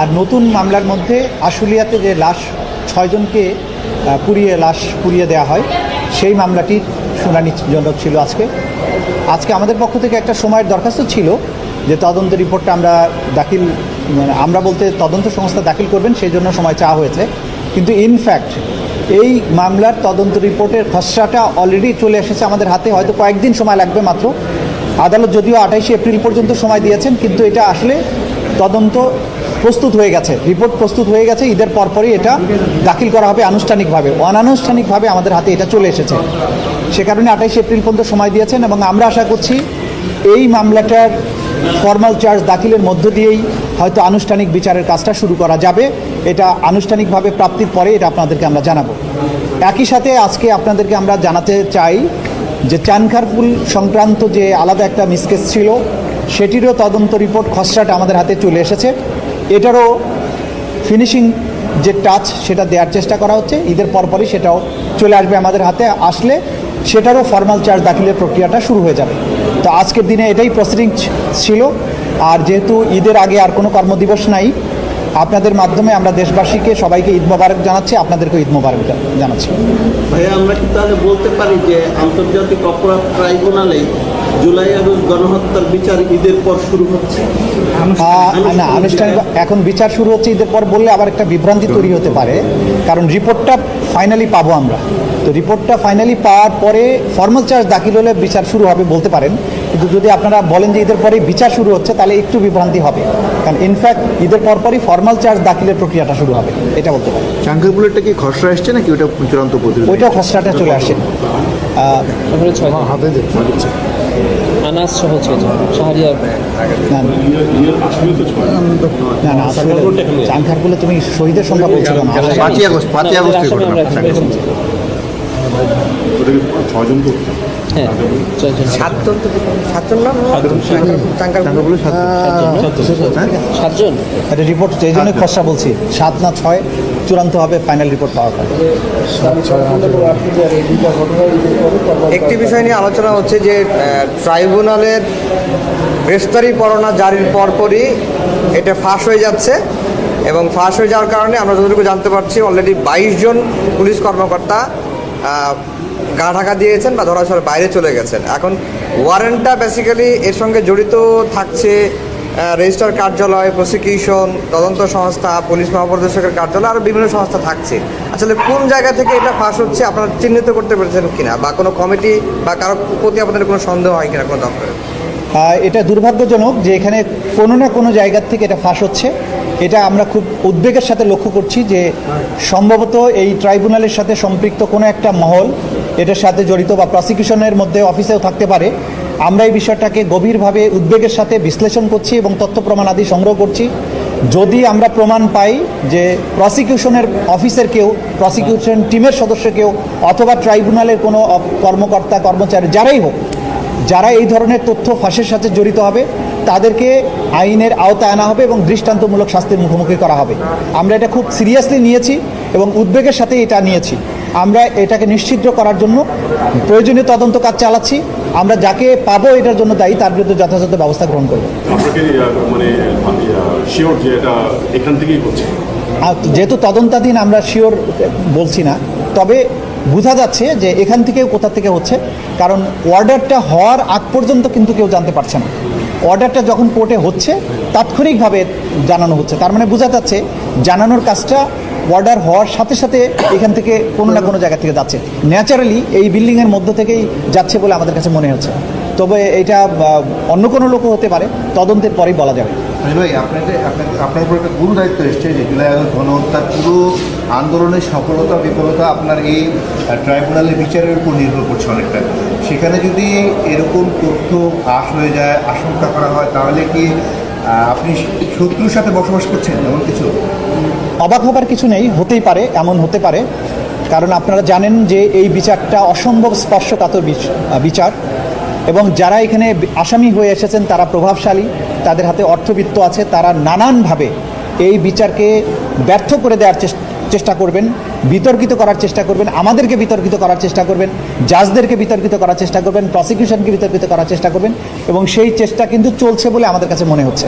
আর নতুন মামলার মধ্যে আশুলিয়াতে যে লাশ ছয়জনকে পুড়িয়ে, লাশ পুড়িয়ে দেওয়া হয়, সেই মামলাটির শুনানি জন্য ছিল আজকে। আজকে আমাদের পক্ষ থেকে একটা সময়ের দরখাস্ত ছিল যে তদন্ত রিপোর্টটা আমরা দাখিল মানে আমরা বলতে তদন্ত সংস্থা দাখিল করবেন, সেই জন্য সময় চাওয়া হয়েছে। কিন্তু ইনফ্যাক্ট এই মামলার তদন্ত রিপোর্টের খসড়াটা অলরেডি চলে এসেছে আমাদের হাতে, হয়তো কয়েকদিন সময় লাগবে মাত্র। আদালত যদিও আঠাইশে এপ্রিল পর্যন্ত সময় দিয়েছেন, কিন্তু এটা আসলে তদন্ত প্রস্তুত হয়ে গেছে রিপোর্ট প্রস্তুত হয়ে গেছে, ঈদের পরপরই এটা দাখিল করা হবে আনুষ্ঠানিকভাবে। অনানুষ্ঠানিকভাবে আমাদের হাতে এটা চলে এসেছে। সে কারণে আঠাইশে এপ্রিল পর্যন্ত সময় দিয়েছেন এবং আমরা আশা করছি এই মামলাটার ফর্মাল চার্জ দাখিলের মধ্য দিয়েই হয়তো আনুষ্ঠানিক বিচারের কাজটা শুরু করা যাবে। এটা আনুষ্ঠানিকভাবে প্রাপ্তির পরে এটা আপনাদেরকে আমরা জানাব। একই সাথে আজকে আপনাদেরকে আমরা জানাতে চাই যে চানখারপুল সংক্রান্ত যে আলাদা একটা মিসকেস ছিল, সেটিরও তদন্ত রিপোর্ট খসড়াটা আমাদের হাতে চলে এসেছে। এটারও ফিনিশিং যে টাচ সেটা দেওয়ার চেষ্টা করা হচ্ছে। ঈদের পরপরই সেটাও চলে আসবে আমাদের হাতে। আসলে সেটারও ফর্মাল চার্জ দাখিলের প্রক্রিয়াটা শুরু হয়ে যাবে। তো আজকের দিনে এটাই প্রসিডিং ছিল। আর যেহেতু ঈদের আগে আর কোনো কর্মদিবস নাই আপনাদের মাধ্যমে আমরা দেশবাসীকে সবাইকে ঈদ মোবারক জানাচ্ছি আপনাদেরকে ঈদ মোবারক জানাচ্ছি। ভাইয়া আমরা কি তাহলে বলতে পারি যে আন্তর্জাতিক অপরাধ ট্রাইব্যুনালে জুলাই আগস্ট গণহত্যার বিচার ঈদের পর শুরু হচ্ছে? না আনুষ্ঠানিক এখন বিচার শুরু হচ্ছে ঈদের পর বললে আবার একটা বিভ্রান্তি তৈরি হতে পারে কারণ রিপোর্টটা ফাইনালি পাবো আমরা। তো রিপোর্টটা ফাইনালি পাওয়ার পরে ফর্মাল চার্জ দাখিল হলে বিচার শুরু হবে বলতে পারেন। কিন্তু যদি আপনারা বলেন যে ঈদের পরেই বিচার শুরু হচ্ছে তাহলে একটু বিভ্রান্তি হবে। কারণ ইনফ্যাক্ট ঈদের পরপরই ফর্মাল চার্জ দাখিলের প্রক্রিয়াটা শুরু হবে এটা বলতে পারেন। চাঙ্কের বুলেটটা কি খসড়া এসছে নাকি ওটা চূড়ান্ত ওইটাও খসড়াটা চলে আসে। আহ, তারপরে হাতে আনাস সহ ছয়জন শাহরিয়ার। না না। না আসলে তুমি শহীদের সংখ্যা না পাঁচই আগস্ট পাঁচই আগস্ট তো হ্যাঁ সাতজন তো সাতজন না? হ্যাঁ সাতজন। এটা রিপোর্ট এই খসড়া বলছি। সাত না ছয় চূড়ান্ত হবে ফাইনাল রিপোর্ট পাওয়ার পর। একটি বিষয় নিয়ে আলোচনা হচ্ছে যে ট্রাইব্যুনালের গ্রেফতারি পরোয়ানা জারির পরপরই এটা ফাঁস হয়ে যাচ্ছে এবং ফাঁস হয়ে যাওয়ার কারণে আমরা যতটুকু জানতে পারছি অলরেডি বাইশ জন পুলিশ কর্মকর্তা গা ঢাকা দিয়েছেন বা ধরাছোঁয়ার বাইরে চলে গেছেন। এখন ওয়ারেন্টটা বেসিক্যালি এর সঙ্গে জড়িত থাকছে রেজিস্ট্রার কার্যালয় প্রসিকিউশন তদন্ত সংস্থা, পুলিশ মহাপরিদর্শকের কার্যালয় আরও বিভিন্ন সংস্থা থাকছে। আসলে কোন জায়গা থেকে এটা ফাঁস হচ্ছে আপনারা চিহ্নিত করতে পেরেছেন কিনা বা কোনো কমিটি বা কারও প্রতি আপনাদের কোনো সন্দেহ হয় কিনা কোনো দপ্তরে? এটা দুর্ভাগ্যজনক যে এখানে কোনো না কোনো জায়গার থেকে এটা ফাঁস হচ্ছে। এটা আমরা খুব উদ্বেগের সাথে লক্ষ্য করছি যে সম্ভবত এই ট্রাইব্যুনালের সাথে সম্পৃক্ত কোনো একটা মহল এটার সাথে জড়িত বা প্রসিকিউশনের মধ্যে অফিসেও থাকতে পারে। আমরা এই বিষয়টাকে গভীরভাবে উদ্বেগের সাথে বিশ্লেষণ করছি এবং তথ্য প্রমাণ আদি সংগ্রহ করছি। যদি আমরা প্রমাণ পাই যে প্রসিকিউশনের অফিসের কেউ, প্রসিকিউশন টিমের সদস্য কেউ অথবা ট্রাইব্যুনালের কোনো কর্মকর্তা, কর্মচারী, যারাই হোক যারা এই ধরনের তথ্য ফাঁসের সাথে জড়িত হবে তাদেরকে আইনের আওতায় আনা হবে এবং দৃষ্টান্তমূলক শাস্তির মুখোমুখি করা হবে। আমরা এটা খুব সিরিয়াসলি নিয়েছি এবং উদ্বেগের সাথে এটা নিয়েছি। আমরা এটাকে নিশ্চিদ্র করার জন্য প্রয়োজনীয় তদন্ত কাজ চালাচ্ছি। আমরা যাকে পাবো এটার জন্য দায়ী তার বিরুদ্ধে যথাযথ ব্যবস্থা গ্রহণ করব। মানে যেহেতু তদন্তাধীন আমরা শিওর বলছি না। তবে বোঝা যাচ্ছে যে এখান থেকে কোথা থেকে হচ্ছে, কারণ অর্ডারটা হওয়ার আগ পর্যন্ত কিন্তু কেউ জানতে পারছে না। অর্ডারটা যখন কোর্টে হচ্ছে, তাৎক্ষণিকভাবে জানানো হচ্ছে। তার মানে বোঝা যাচ্ছে জানানোর কাজটা অর্ডার হওয়ার সাথে সাথে এখান থেকে কোনো না কোনো জায়গা থেকে যাচ্ছে। ন্যাচারালি এই বিল্ডিংয়ের মধ্য থেকেই যাচ্ছে বলে আমাদের কাছে মনে হচ্ছে। তবে এটা অন্য কোনো লোকও হতে পারে। তদন্তের পরেই বলা যাবে। ভাই, আপনাকে আপনার উপর একটা গুরু দায়িত্ব এসছে যে জুলাই আগস্ট গণহত্যার পুরো আন্দোলনের সফলতা, বিফলতা আপনার এই ট্রাইব্যুনালের বিচারের উপর নির্ভর করছে অনেকটা। সেখানে যদি এরকম তথ্য ফাঁস হয়ে যায়, আশঙ্কা করা হয়, তাহলে কি আপনি শত্রুর সাথে বসবাস করছেন, এমন কিছু? অবাক হবার কিছু নেই, হতেই পারে, এমন হতে পারে। কারণ আপনারা জানেন যে এই বিচারটা অসম্ভব স্পর্শকাতর বিচ- বিচার। এবং যারা এখানে আসামি হয়ে এসেছেন, তারা প্রভাবশালী। তাদের হাতে অর্থবিত্ত আছে, তারা নানানভাবে এই বিচারকে ব্যর্থ করে দেওয়ার চেষ্টা করবেন, বিতর্কিত করার চেষ্টা করবেন, আমাদেরকে বিতর্কিত করার চেষ্টা করবেন, জাজদেরকে বিতর্কিত করার চেষ্টা করবেন প্রসিকিউশনকে বিতর্কিত করার চেষ্টা করবেন, এবং সেই চেষ্টা কিন্তু চলছে বলে আমাদের কাছে মনে হচ্ছে।